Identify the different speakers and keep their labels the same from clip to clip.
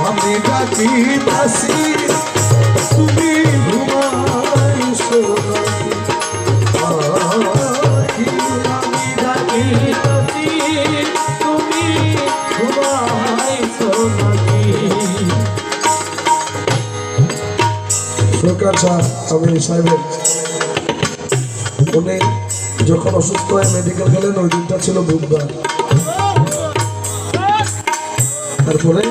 Speaker 1: আমি ডাকি দাসি তুমি ঘুমাইছো নাকি?
Speaker 2: আমি
Speaker 1: যখন অসুস্থ হয়ে মেডিকেল গেলেন ওই দিনটা ছিল বুধবার তারপরে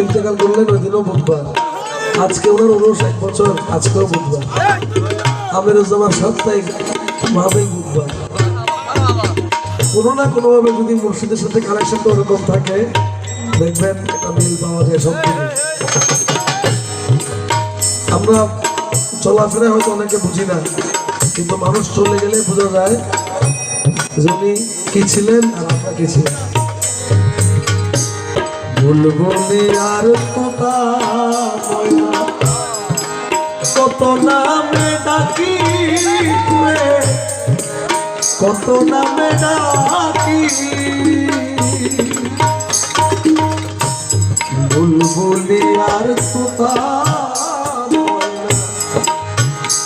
Speaker 1: ইন্তেকাল করলেন ওই দিনও বুধবার। আজকে ওনার উনষ এক বছর, আজকেও বুধবার। আমিরুজ্জামান সাপ্তাহিক ভাবেই বুধবার। কোনো না কোনোভাবে যদি মুর্শিদের সাথে কানেকশনটা ওরকম থাকে, দেখবেন একটা মিল পাওয়া যায় সব আমরা চলাফেরা হয়তো অনেকে বুঝি না, কিন্তু মানুষ চলে গেলে বোঝা যায় যে উনি কি ছিলেন আর আমরা কি ছিলেন। বুলবুলি আর ময়না কত নামে ডাকি কত নামে ডাকি। বুলবুলি আর ময়না,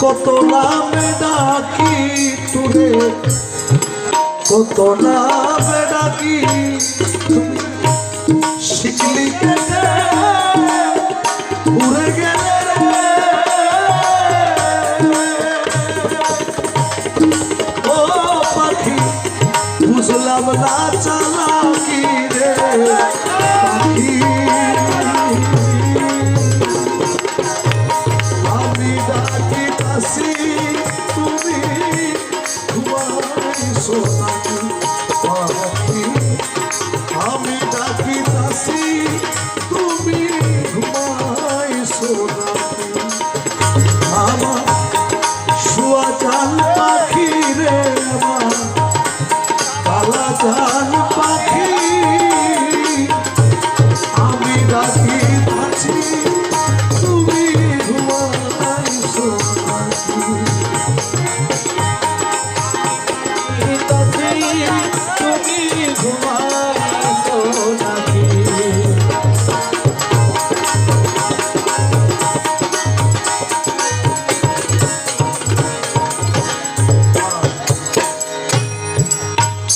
Speaker 1: কত নামে ডাকি তুরে কত নামে ডাকি শিখলি বুঝলাম না চালাকি রে?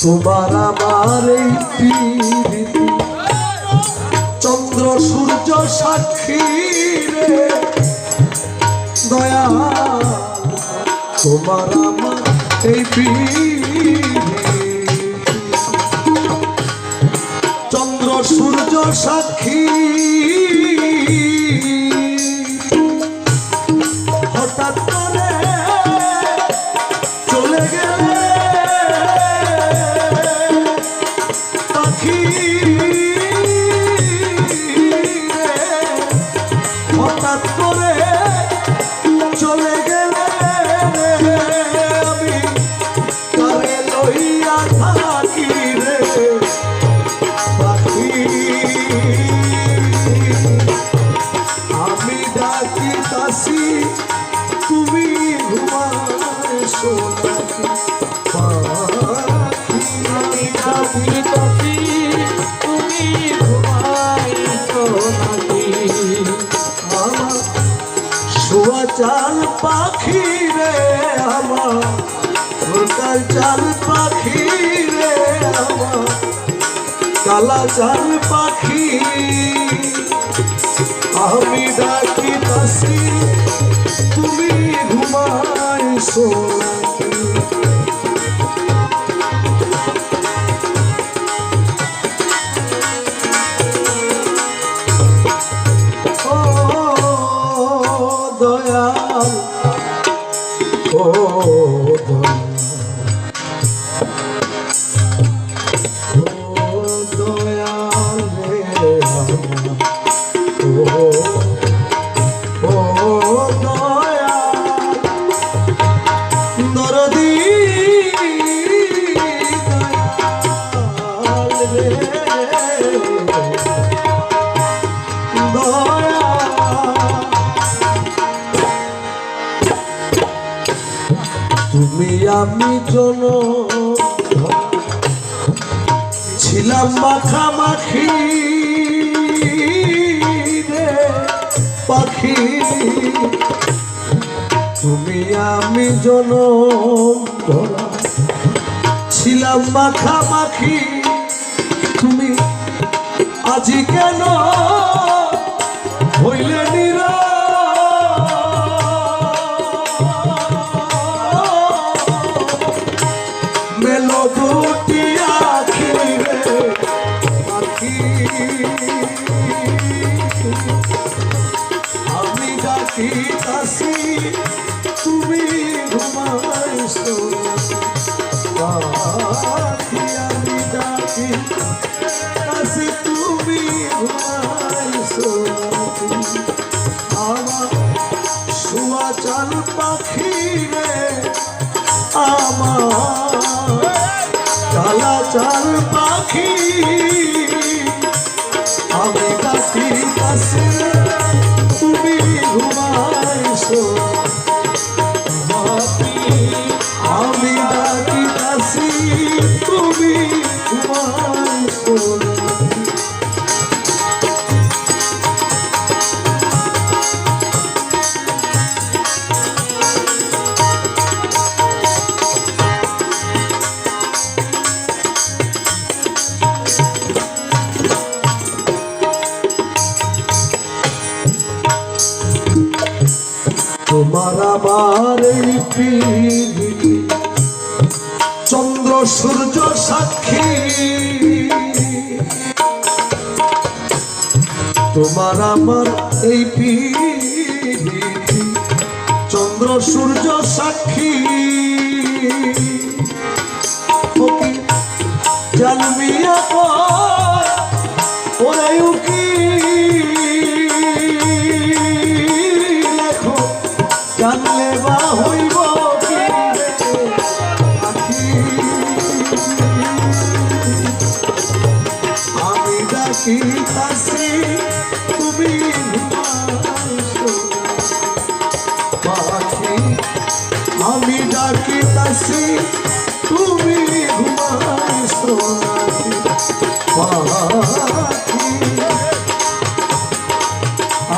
Speaker 1: তোমার আমার এই পৃথিবী চন্দ্র সূর্য সাক্ষী দয়া তোমার আমার এই চন্দ্র সূর্য সাক্ষী তুমি পাখি।
Speaker 2: ডাকি তুমি ঘুমাইছো নাকি
Speaker 1: আমার শোয়া পাখি রে আমার কাল চাল পাখি রে আমার কালা চাল পাখি। আমি ডাকি তাসি তুমি ঘুমাইছো নাকি ও দয়াল ও দয়াল। আমি জন ছিলাম মাখামাখি রে পাখি। তুমি আমি জন ভরা ছিলাম মাখামাখি। তুমি আজি কেন হইলে? ডাকি কাশি তুমি ঘুমাইছো পাখি আমি ডাকি কাশি তুমি ঘুমাইছো আমার শুয়া চাল পাখি রে, আমার আমার এই পৃথিবী। চন্দ্র সূর্য সাক্ষী। তোমার আমার এই পৃথিবী। চন্দ্র সূর্য সাক্ষী। ওকে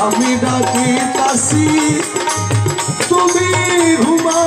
Speaker 1: আমি ডাকি তাসি তুমি ঘুমা